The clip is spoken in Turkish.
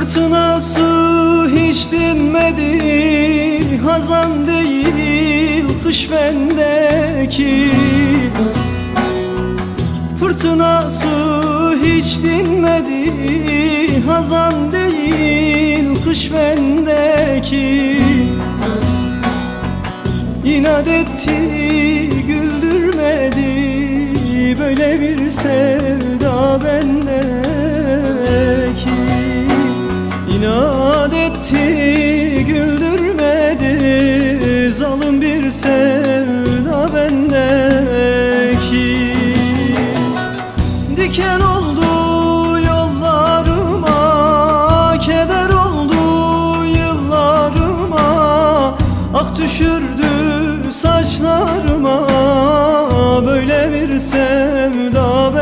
Fırtınası hiç dinmedi Hazan değil kış bendeki. Fırtınası hiç dinmedi Hazan değil kış bendeki. İnat etti güldürmedi Böyle bir sevda bendeki Etti güldürmedi Zalim bir sevda bendeki Diken oldu yollarıma Keder oldu yıllarıma. Ah düşürdü saçlarıma Böyle bir sevda